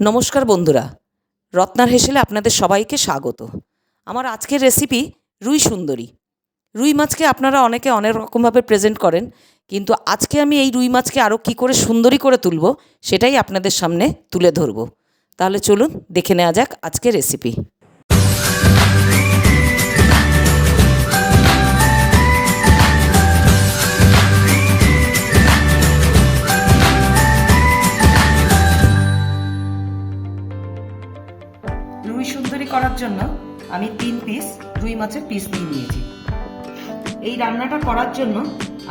নমস্কার বন্ধুরা, রত্নার হেসেলে আপনাদের সবাইকে স্বাগত। আমার আজকের রেসিপি রুই সুন্দরী। রুই মাছকে আপনারা অনেকে অনেক রকমভাবে প্রেজেন্ট করেন, কিন্তু আজকে আমি এই রুই মাছকে আরও কী করে সুন্দরী করে তুলব, সেটাই আপনাদের সামনে তুলে ধরব। তাহলে চলুন দেখে নেওয়া যাক আজকের রেসিপি রুই সুন্দরী করার জন্য আমি তিন পিস রুই মাছের পিস নিয়ে নিয়েছি। এই রান্নাটা করার জন্য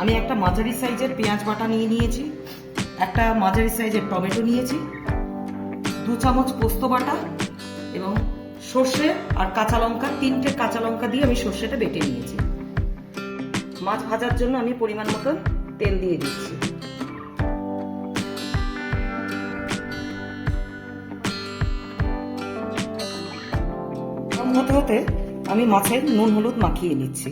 আমি একটা মাঝারি সাইজের পেঁয়াজ বাটা নিয়ে নিয়েছি, একটা মাঝারি সাইজের টমেটো নিয়েছি, দু চামচ পোস্ত বাটা এবং সর্ষে আর কাঁচা লঙ্কা, তিনটে কাঁচা লঙ্কা দিয়ে আমি সর্ষেটা বেটে নিয়েছি। মাছ ভাজার জন্য আমি পরিমাণ মতো তেল দিয়ে দিচ্ছি। হতে হতে আমি মাছের নুন হলুদ মাখিয়ে নিচ্ছি।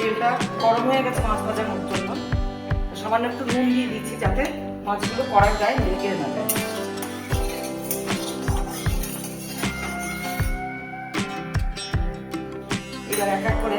তেলটা গরম হয়ে গেছে মাছ ভাজার জন্য। সামান্য একটু নুন দিয়ে দিচ্ছি যাতে মাছগুলো কড়ার গায়ে লেগে না যায়। এবার এক এক করে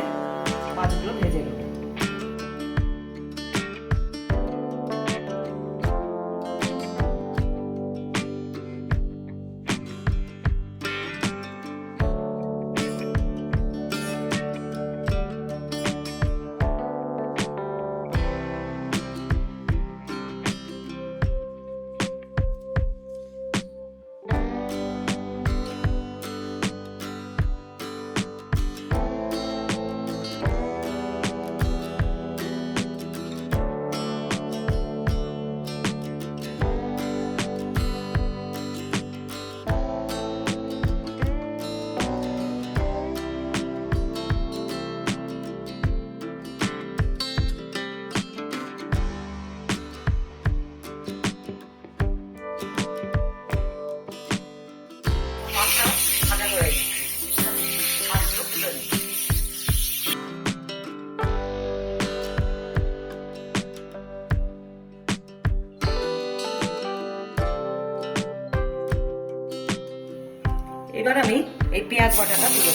পেঁয়াজ বাটাটা তুলে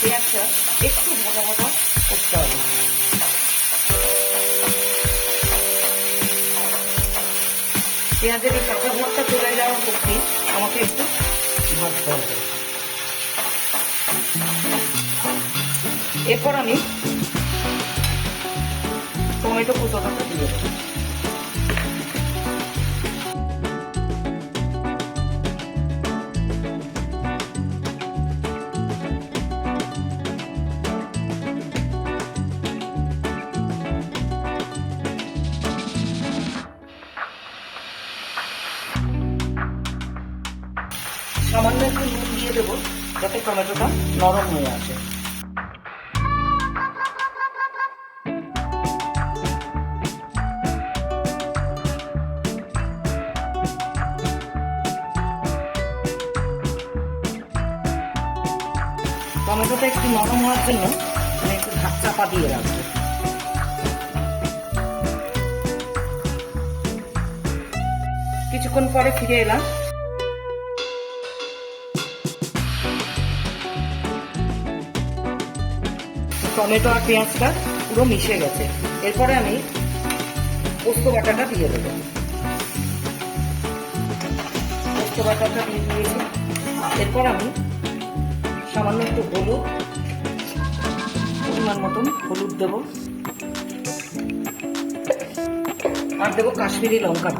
পেঁয়াজটা একটু ভাজা ভাজা করতে হবে পেঁয়াজের এই কাঁচা ভাবটা চলে যাওয়ার অবধি আমাকে একটু ভাজতে হবে। এরপর আমি টমেটো কুচোটা দিয়ে সামান্য একটু নুন দিয়ে দেবো যাতে টমেটোটা নরম হয়ে আসে। টমেটোটা একটু নরম হওয়ার জন্য আমি একটু ঢাক চাপা দিয়ে রাখব। কিছুক্ষণ পরে ফিরে এলাম। টমেটো আর পেঁয়াজটা পুরো মিশে গেছে। এরপরে আমি পোস্ত বাটাটা দিয়ে দেবো। পোস্ত বাটাটা দিয়ে দিয়েছি। এরপর আমি সামান্য একটু হলুদ, পরিমাণ মতন হলুদ দেব। আর দেবো কাশ্মীরি লঙ্কা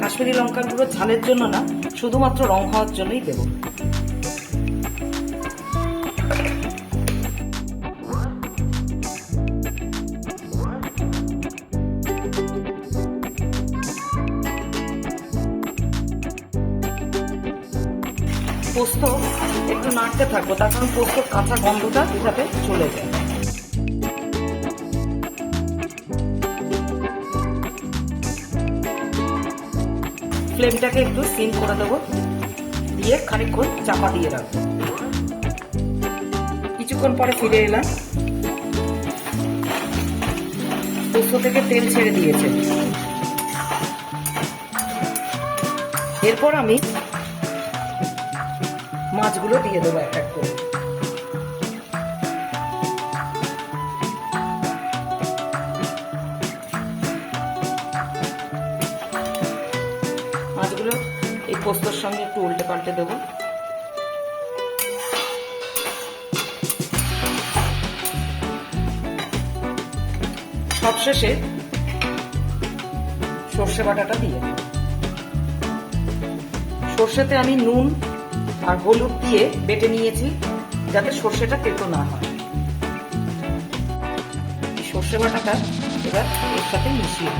কাশ্মীরি লঙ্কা গুঁড়ো ঝালের জন্য না, শুধুমাত্র রং হওয়ার জন্যই দেব। পোস্ত একটু নাড়তে থাকব, তার কারণ পোস্ত কাঁচা গন্ধটা যাতে চলে যায়। ফ্লেমটাকে একটু সিম করে দেবো, দিয়ে খানিকক্ষণ চাপা দিয়ে রাখব। কিছুক্ষণ পরে ফিরে এলাম। পোস্ত থেকে তেল ছেড়ে দিয়েছে। এরপর আমি মাছগুলো দিয়ে দেবো এক এক করে। মাছগুলো এই পোস্তর সঙ্গে একটু উল্টে পাল্টে দেবো। সবশেষে সর্ষে বাটাটা দিয়ে দেবো। সর্ষেতে আমি নুন আর হলুদ দিয়ে বেটে নিয়েছি যাতে সর্ষেটা তেতো না হয়। সর্ষে বাটাটা এবার এর সাথে মিশিয়ে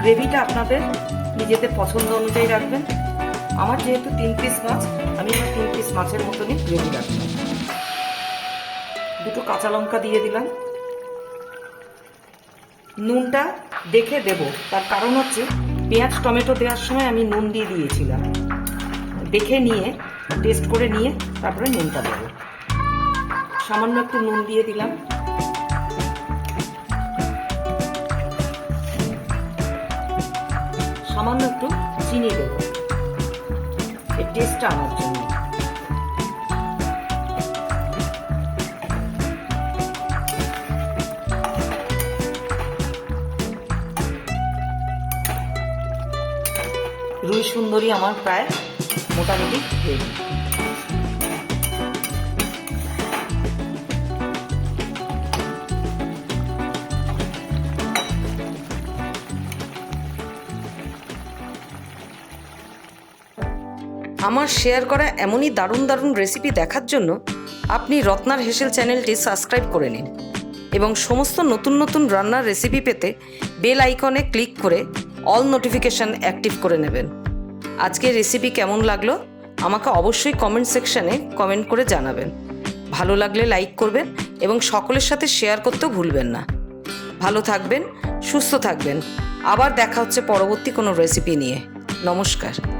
গ্রেভিটা আপনাদের নিজেদের পছন্দ অনুযায়ী রাখবেন। আমার যেহেতু তিন পিস মাছ, আমি তিন পিস মাছের মতনই গ্রেভি রাখলাম দুটো কাঁচা লঙ্কা দিয়ে দিলাম। নুনটা দেখে দেব। তার কারণ হচ্ছে, পেঁয়াজ, টমেটো দেওয়ার সময় আমি নুন দিয়ে দিয়েছিলাম। দেখে নিয়ে, টেস্ট করে নিয়ে তারপরে নুনটা দেবো। সামান্য একটু নুন দিয়ে দিলাম। সামান্য একটু চিনি দেবো। এর টেস্টটা আনার জন্য। সুন্দরী আমার প্রায় মোটামুটি রেডি আমার শেয়ার করা এমনই দারুণ দারুণ রেসিপি দেখার জন্য আপনি রত্নার হেসেল চ্যানেলটি সাবস্ক্রাইব করে নিন এবং সমস্ত নতুন নতুন রান্নার রেসিপি পেতে বেল আইকনে ক্লিক করে অল নোটিফিকেশান অ্যাক্টিভ করে নেবেন। আজকের রেসিপি কেমন লাগল? আমাকে অবশ্যই কমেন্ট সেকশানে কমেন্ট করে জানাবেন। ভালো লাগলে লাইক করবেন এবং সকলের সাথে শেয়ার করতেও ভুলবেন না। ভালো থাকবেন, সুস্থ থাকবেন। আবার দেখা হচ্ছে পরবর্তী কোনো রেসিপি নিয়ে। নমস্কার।